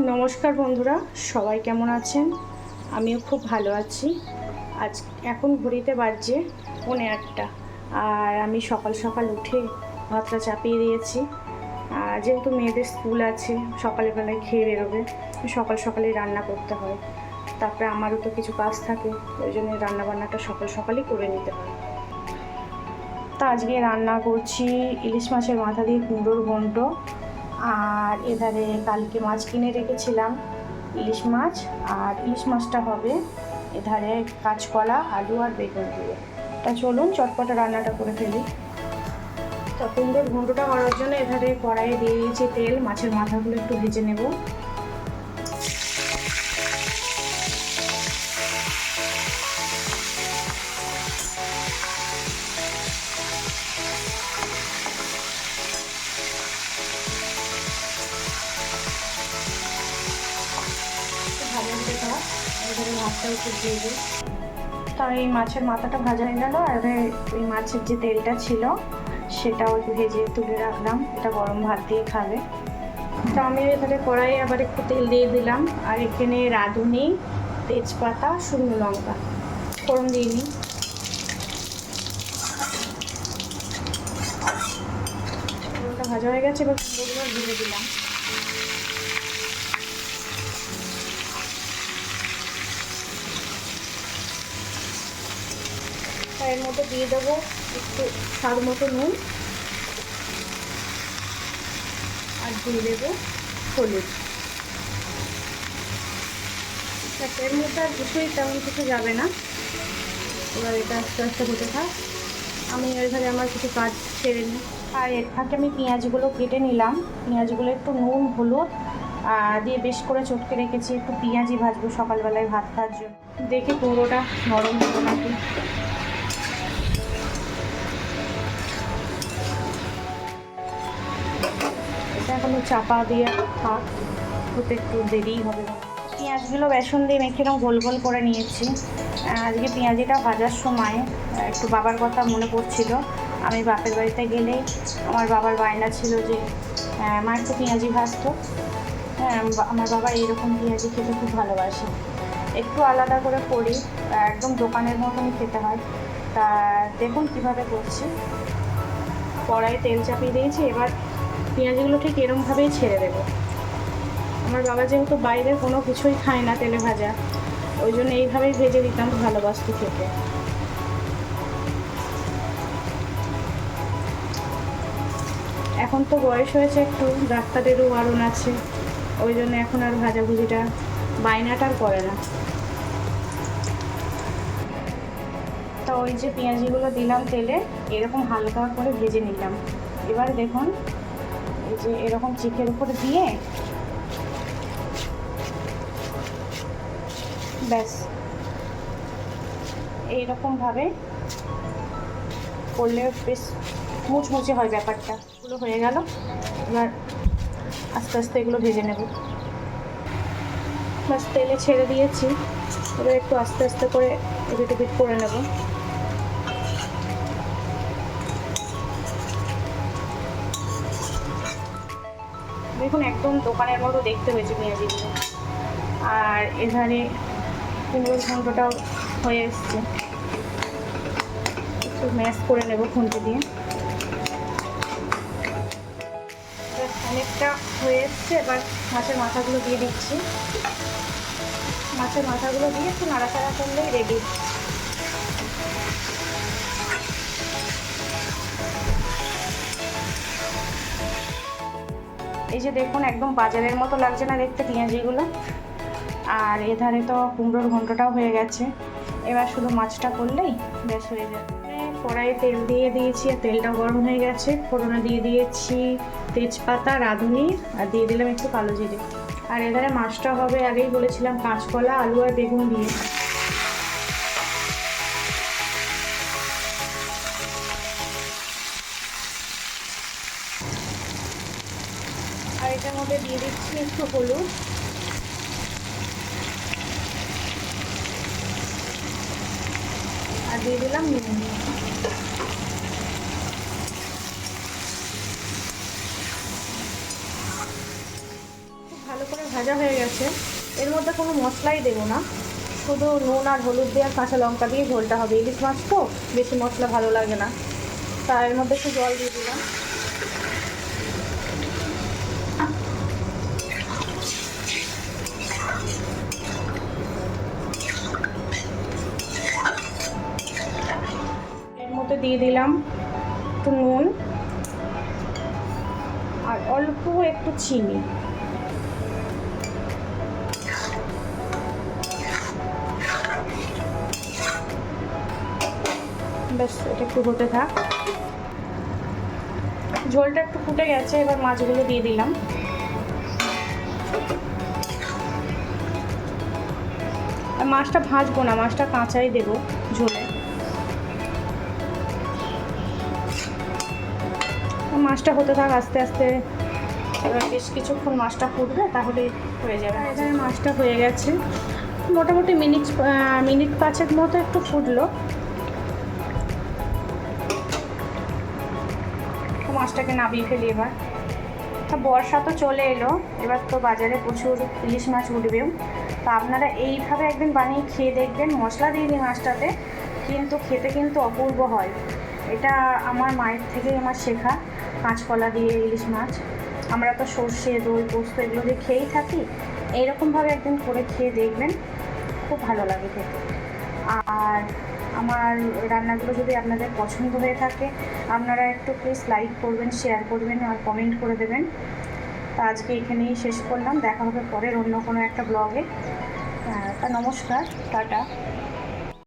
নমস্কার বন্ধুরা, সবাই কেমন আছেন? আমিও খুব ভালো আছি। আজ এখন ঘড়িতে বাজছে পৌনে আটটা। আর আমি সকাল সকাল উঠে ভাতটা চাপিয়ে দিয়েছি। আর যেহেতু মেয়েদের স্কুল আছে সকালে বেলায় খেয়ে বেরোবে সকাল সকালে রান্না করতে হয়। তারপরে আমারও তো কিছু কাজ থাকে, ওই জন্য রান্না বান্নাটা সকাল সকালই করে নিতে হয়। তা আজকে রান্না করছি ইলিশ মাছের মাথা দিয়ে কুমড়োর ঘন্ট আর এধারে কালকে মাছ কিনে রেখেছিলাম, ইলিশ মাছ। আর ইলিশ মাছটা হবে এধারে কাঁচকলা, আলু আর বেগুন দিয়ে। তা চলুন, চটপটা রান্নাটা করে ফেলি। তখন ঘন্টটা করার জন্য এধারে কড়াইয়ে দিয়ে দিয়েছি তেল, মাছের মাথাগুলো একটু ভেজে নেব। দিয়ে তা এই মাছের মাথাটা ভাজা হয়ে গেল, আর ওই মাছের যে তেলটা ছিল, সেটাও ভেজে তুলে রাখলাম। এটা গরম ভাত দিয়ে খাবে। তো আমি এখানে কড়াইয়ে আবার একটু তেল দিয়ে দিলাম, আর এখানে রাঁধুনি, তেজপাতা, শুকনো লঙ্কা। ফোড়ন দিয়ে নিই। ভাজা হয়ে গেছে, এবার কুমড়োগুলো ঢেলে দিলাম। আর এর মধ্যে দিয়ে দেবো একটু স্বাদ মতো নুন আর দিয়ে দেবো হলুদ। এর মধ্যে আর কিছুই তেমন কিছু যাবে না। এবার এটা আস্তে আস্তে হতে থাক। আমি এখানে আমার কিছু কাজ ছেড়ে নিই। আর এর ফাঁকে আমি পেঁয়াজগুলো কেটে নিলাম। পেঁয়াজগুলো একটু নুন, হলুদ দিয়ে বেশ করে চটকে রেখেছি। একটু পেঁয়াজি ভাজবো সকালবেলায় ভাত খাওয়ার জন্য। দেখি পুরোটা নরম হলো নাকি? এখনও চাপা দিয়ে থাক হতে একটু দেরিই হবে। পেঁয়াজগুলো বেসন দিয়ে মেখে এরকম গোল গোল করে নিয়েছি। আজকে পেঁয়াজিটা ভাজার সময় একটু বাবার কথা মনে পড়ছিল। আমি বাপের বাড়িতে গেলেই আমার বাবার বায়না ছিল যে মা একটু পেঁয়াজি ভাজতো। হ্যাঁ আমার বাবা এইরকম পেঁয়াজি খেতে খুব ভালোবাসে। একটু আলাদা করে করি একদম দোকানের মতনই খেতে হয়। তা দেখুন কীভাবে করছি। কড়াই তেল চাপিয়ে দিয়েছি, এবার পেঁয়াজগুলো ঠিক এরমভাবেই ছেড়ে দেবো। আমার বাবা যেহেতু বাইরে কোনো কিছুই খায় না তেলে ভাজা, ওই জন্য এইভাবেই ভেজে দিতাম ভালোবাসতো খেতে। এখন তো বয়স হয়েছে একটু, ডাক্তারেরও বারণ আছে, ওই জন্য এখন আর ভাজাভুজিটা, বায়নাটা আর করে না। তো ওই যে পেঁয়াজিগুলো দিলাম তেলে, এরকম হালকা করে ভেজে নিলাম। এবার দেখুন যে এরকম চিকের উপরে দিয়ে ব্যাস। এইরকমভাবে করলে বেশ মুচমুচে হয় ব্যাপারটা। এগুলো হয়ে গেল। এবার আস্তে আস্তে এগুলো ভেজে নেব। ব্যাস, তেলে ছেড়ে দিয়েছি। এবার একটু আস্তে আস্তে করে এপিট এপিট করে নেব। দেখুন, একদম দোকানের মতো দেখতে হয়েছে পেঁয়াজিগুলো আর এধারে কুমড়োর ঘন্টটাও হয়ে এসছে। একটু ম্যাশ করে নেব খুন্তি দিয়ে। অনেকটা হয়ে এসছে। এবার মাছের মাথাগুলো দিয়ে দিচ্ছি। মাছের মাথাগুলো দিয়ে একটু নাড়াচাড়া করলেই রেডি এই যে দেখুন, একদম বাজারের মতো লাগছে না দেখতে পেঁয়াজিগুলো। আর এধারে তো কুমড়োর ঘন্টটাও হয়ে গেছে। এবার শুধু মাছটা করলেই বেশ হয়ে যাবে। কড়াইয়ে তেল দিয়ে দিয়েছি, আর তেলটা গরম হয়ে গেছে। ফোড়নে দিয়ে দিয়েছি তেজপাতা, রাঁধুনি, আর দিয়ে দিলাম একটু কালো জিরে। আর এধারে মাছটা হবে আগেই বলেছিলাম, কাঁচকলা, আলু আর বেগুন দিয়ে। আর এটার মধ্যে দিয়ে দিচ্ছি একটু হলুদ। আর দিয়ে দিলাম নুন। ভালো করে ভাজা হয়ে গেছে। এর মধ্যে কোনো মশলাই দেবো না। শুধু নুন আর হলুদ দিয়ে আর কাঁচা লঙ্কা দিয়ে ঝোলটা হবে। ইলিশ মাছ তো বেশি মশলা ভালো লাগে না। তা এর মধ্যে একটু জল দিয়ে দিলাম এর মধ্যে দিয়ে দিলাম একটু নুন আর অল্প একটু চিনি। ব্যাস, এটা একটু হতে থাক। ঝোলটা একটু ফুটে গেছে, এবার মাছগুলো দিয়ে দিলাম। আর মাছটা ভাজবো না, মাছটা কাঁচাই দেবো ঝোলে। মাছটা হতে থাক আস্তে আস্তে এবার বেশ কিছুক্ষণ মাছটা ফুটবে তাহলে হয়ে যাবে। এখানে মাছটা হয়ে গেছে। মোটামুটি মিনিট মিনিট পাঁচের মতো একটু ফুটলো। মাছটাকে নামিয়ে ফেলি এবার। তা বর্ষা তো চলে এলো এবার তো বাজারে প্রচুর ইলিশ মাছ উঠবেও। তা আপনারা এইভাবে একদিন বানিয়ে খেয়ে দেখবেন মশলা দিয়ে দিই মাছটাতে কিন্তু খেতে কিন্তু অপূর্ব হয়। এটা আমার মায়ের থেকেই আমার শেখা, কাঁচকলা দিয়ে ইলিশ মাছ। আমরা তো সর্ষে, দই, পোস্ত এগুলো দিয়ে খেয়েই থাকি। এইরকমভাবে একদিন করে খেয়ে দেখবেন, খুব ভালো লাগে খেতে। আর আমার রান্নাগুলো যদি আপনাদের পছন্দ হয়ে থাকে, আপনারা একটু প্লিজ লাইক করবেন শেয়ার করবেন আর কমেন্ট করে দেবেন। তা আজকে এখানেই শেষ করলাম। দেখা হবে পরের অন্য কোনো একটা ব্লগে তা নমস্কার, টাটা।